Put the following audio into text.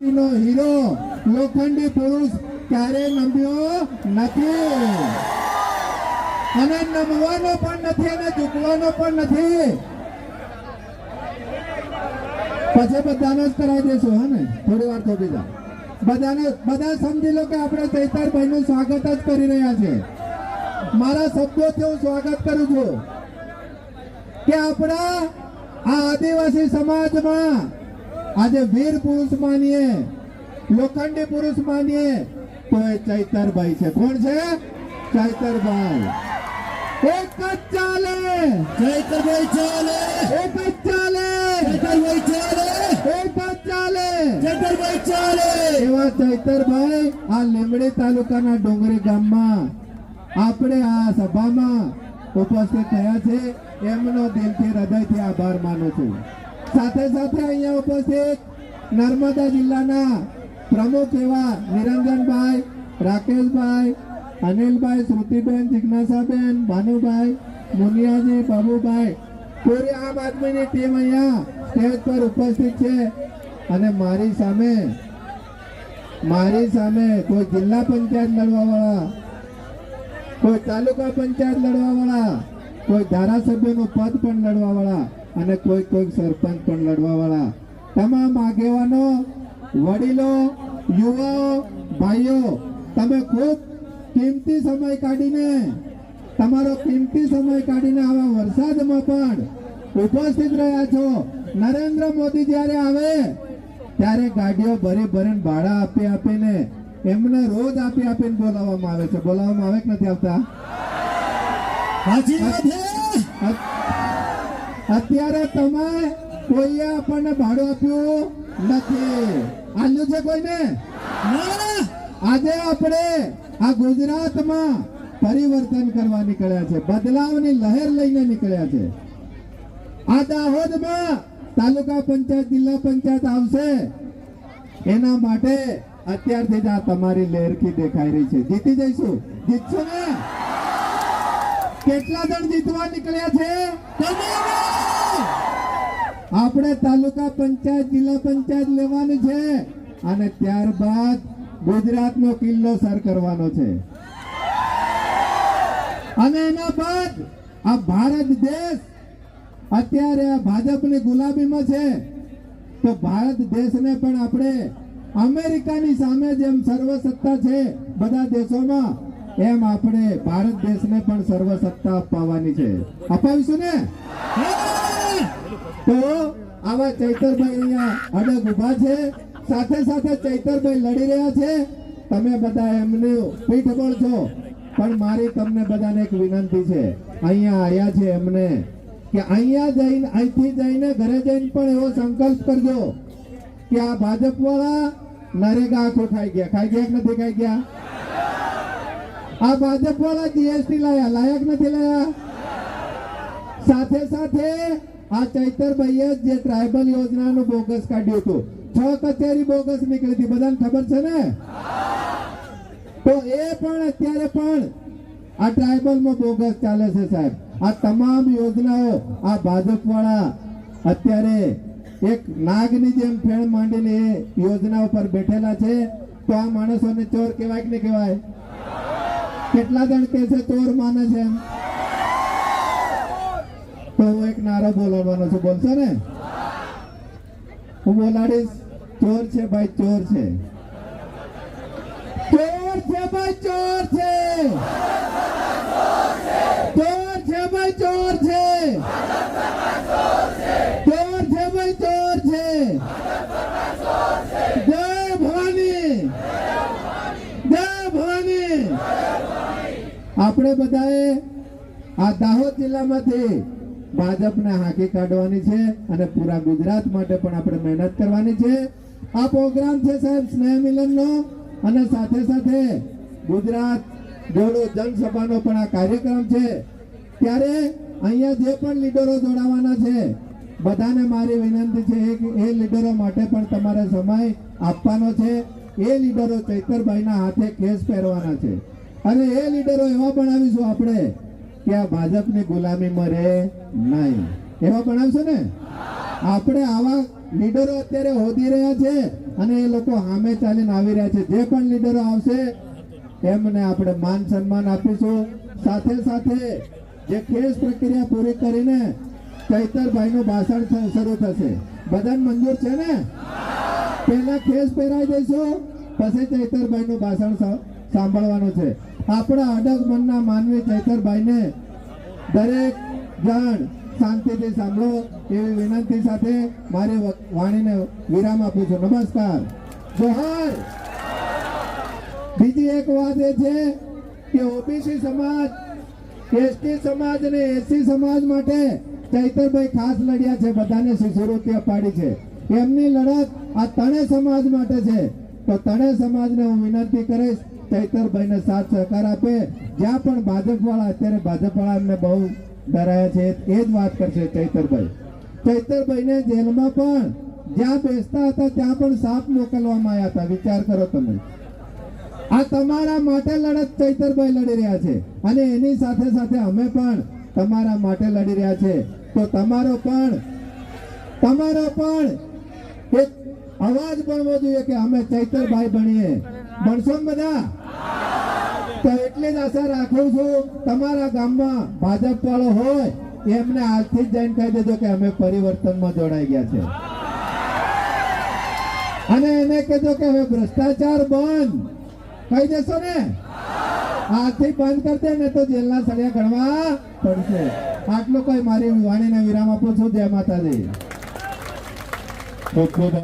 નો hero, લોખંડી પુરુષ ક્યારે નમ્યો નથી? અને નમવાનો પણ નથી અને ઝૂકવાનો પણ નથી. પછી બધાને જ કરાવી દેશું હા ને? થોડી વાર થોડી બીજા બધાને, બધા સમજી લો કે આપણે ચૈતરભાઈ નું સ્વાગત જ કરી રહ્યા છે. મારા શબ્દોથી હું સ્વાગત કરું છું. કે આપણા આ આદિવાસી સમાજમાં આજે વીર પુરુષ માનીએ લોખંડી પુરુષ માનીએ તો એ ચૈતરભાઈ છે. કોણ છે? ચૈતરભાઈ. એક જ ચાલે. ચૈતરભાઈ ચાલે. એક જ ચાલે. ચૈતરભાઈ ચાલે. એક જ ચાલે. ચૈતરભાઈ ચાલે. એવા ચૈતરભાઈ આ લીમડી તાલુકાના ડુંગરી ગામમાં આપણે આ સભામાં ઉપસ્થિત થયા છે. એમનો દિલથી હૃદયથી આભાર માનું છું. સાથે સાથે અહીંયા ઉપસ્થિત નર્મદા જિલ્લાના પ્રમુખ એવા નિરંજનભાઈ, રાકેશભાઈ, અનિલભાઈ, શ્રુતિબેન, જિજ્ઞાસાબેન, ભાનુભાઈ, મુનિયાજી, બાબુભાઈ, પૂરી આમ આદમીની ટીમ અહીંયા સ્ટેજ પર ઉપસ્થિત છે. અને મારી સામે મારી સામે કોઈ જિલ્લા પંચાયત લડવાવાળા, કોઈ તાલુકા પંચાયત લડવાવાળા, કોઈ ધારાસભ્યનું પદ પણ લડવા વાળા અને કોઈ કોઈ સરપંચ પણ લડવા વાળા તમામ આગેવાનો વડીલો યુવાઓ ભાઈઓ તમે ખૂબ કિંમતી સમય કાઢીને તમારો કિંમતી સમય કાઢીને આવા વરસાદમાં પણ ઉપસ્થિત રહ્યા છો. નરેન્દ્ર મોદી જ્યારે આવે ત્યારે ગાડીઓ ભરી ભરીને ભાડા આપી આપીને એમને રોજ આપી આપીને બોલાવવામાં આવે છે. બોલાવવામાં આવે કે નથી આવતા? અત્યારે તમે કોઈએ આપણને ભાડું આપ્યું નથી. આલ્યું છે કોઈને? આજે આપણે આ ગુજરાતમાં પરિવર્તન કરવા નીકળ્યા છે. બદલાવની લહેર લઈને નીકળ્યા છે. આ દાહોદમાં તાલુકા પંચાયત જિલ્લા પંચાયત આવશે. એના માટે અત્યારથી જ આ તમારી લહેરખી દેખાઈ રહી છે. જીતી જઈશું. જીતશું ને? કેટલા જણ જીતવા નીકળ્યા છે? આપણે તાલુકા પંચાયત, જિલ્લા પંચાયત લેવાની છે અને ત્યારબાદ ગુજરાતનો કિલ્લો સર કરવાનો છે. અને એના બાદ આ ભારત દેશ, અત્યારે આ ભાજપની ગુલાબીમાં છે. તો ભારત દેશને પણ આપણે અમેરિકાની સામે જેમ સર્વસત્તા છે બધા દેશોમાં એમ આપણે ભારત દેશને પણ સર્વસત્તા અપાવવાની છે. અપાવીશું ને? તો આવા ચૈતરભાઈ અહીંયા અડગ ઊભા છે. સાથે સાથે ચૈતરભાઈ લડી રહ્યા છે. તમે બધા એમનું પીઠબળ છો પણ મારી તમને બધાને એક વિનંતી છે. અહીંયા આવ્યા છે એમને કે અહીંયા જઈને, અહીંથી જઈને ઘરે જઈને પણ એવો સંકલ્પ કરજો કે આ ભાજપ વાળા નરેગા આખો ખાઈ ગયા. ખાઈ ગયા કે નથી ખાઈ ગયા? આ ભાજપ વાળા જીએસટી લાયા, લાયક નથી લાયા. સાથે સાથે આ ચૈતરભાઈએ જ ટ્રાયબલ યોજનાનું બોગસ કાઢ્યું હતું. છ કચેરી બોગસ નીકળી હતી, બધાને ખબર છે ને? તો એ પણ અત્યારે પણ આ ટ્રાયબલમાં બોગસ ચાલે છે સાહેબ. આ તમામ યોજનાઓ આ ભાજપ વાળા અત્યારે એક નાગની જેમ ફેણ માંડીને એ યોજના ઉપર બેઠેલા છે. તો આ માણસોને ચોર કહેવાય કે નહીં કહેવાય? કેટલા જણ કે છે ચોર માને છે? તો હું એક નારો બોલાવવાનો છું. બોલશો ને? હું બોલાડીશ. ચોર છે ભાઈ, ચોર છે. ચોર છે ભાઈ, ચોર છે. ચોર છે ભાઈ, ચોર છે. ચોર છે ભાઈ, ચોર છે જય ભવાની જય ભવાની આપણે બધાએ આ દાહોદ જિલ્લામાંથી ભાજપને હાંકી કાઢવાની છે અને પૂરા ગુજરાત માટે પણ આપણે મહેનત કરવાની છે. આ પ્રોગ્રામ છે સાહેબ સ્નેહ મિલનનો અને સાથે સાથે ગુજરાત જોડો જનસભાનો પણ આ કાર્યક્રમ છે. ત્યારે અહીંયા જે પણ લીડરો જોડાવાના છે, બધાને મારી વિનંતી છે એ લીડરો માટે પણ તમારે સમય આપવાનો છે. એ લીડરો ચૈતરભાઈના હાથે કેસ પહેરવાના છે. અને એ લીડરો એવા બનાવીશું આપણે કે આ ભાજપની ગુલામીમાં રહે નહીં. એવા બનાવશો ને? આપણે આવા લીડરો અત્યારે હોદી રહ્યા છે અને એ લોકો સામે ચાલીને આવી રહ્યા છે. જે પણ લીડરો આવશે, એમને આપણે માન સન્માન આપીશું. સાથે સાથે જે કેસ પ્રક્રિયા પૂરી કરીને ચૈતરભાઈનું ભાષણ શરૂ થશે. બધાને મંજૂર છે ને? પહેલા કેસ પહેરાવી દઈશું, પછી ચૈતરભાઈનું ભાષણ સાંભળવાનું છે. આપણા અડગ મનના માનવી ચૈતરભાઈને દરેક જણ શાંતિથી સાંભળો એવી વિનંતી સાથે મારી વાણીને વિરામ આપું છું. નમસ્કાર. જોહાર! બીજી એક વાત એ છે કે ઓબીસી સમાજ, એસટી સમાજ અને એસસી સમાજ માટે ચૈતરભાઈ ખાસ લડ્યા છે, બધાને શિષ્યવૃત્તિ અપાડી છે. એમની લડત આ ત્રણેય સમાજ માટે છે. તો તણે સમાજને હું વિનંતી કરીશ ચૈતરભાઈને સાથ સહકાર આપે, જ્યાં પણ ભાજપ વાળા અત્યારે ભાજપ વાળા એમને બહુ ડરાયા છે, એ જ વાત કરશે ચૈતરભાઈ. ચૈતરભાઈને જેલમાં પણ જ્યાં બેસતા હતા, ત્યાં પણ સાપ મોકલવામાં આવ્યા હતા. વિચાર કરો તમે. આ તમારા માટે લડત ચૈતરભાઈ લડી રહ્યા છે. અને એની સાથે સાથે અમે પણ તમારા માટે લડી રહ્યા છે. તો તમારો પણ તમારો પણ એક અવાજ બનવો જોઈએ કે અમે ચૈતરભાઈ બનીએ. બનશો બધા? તો એટલે જ આશા રાખું છું, તમારા ગામમાં ભાજપ વાળો હોય, એમને આજથી જ જઈને કહી દેજો કે અમે પરિવર્તનમાં જોડાઈ ગયા છે. અને એને કહેજો કે હવે ભ્રષ્ટાચાર બંધ. કહી દેશો ને? આજથી બંધ કરશે ને તો જેલના સળિયા ગણવા પડશે. આટલું કોઈ મારી વાણીને વિરામ આપું છું. જય માતાજી. ખૂબ ખૂબ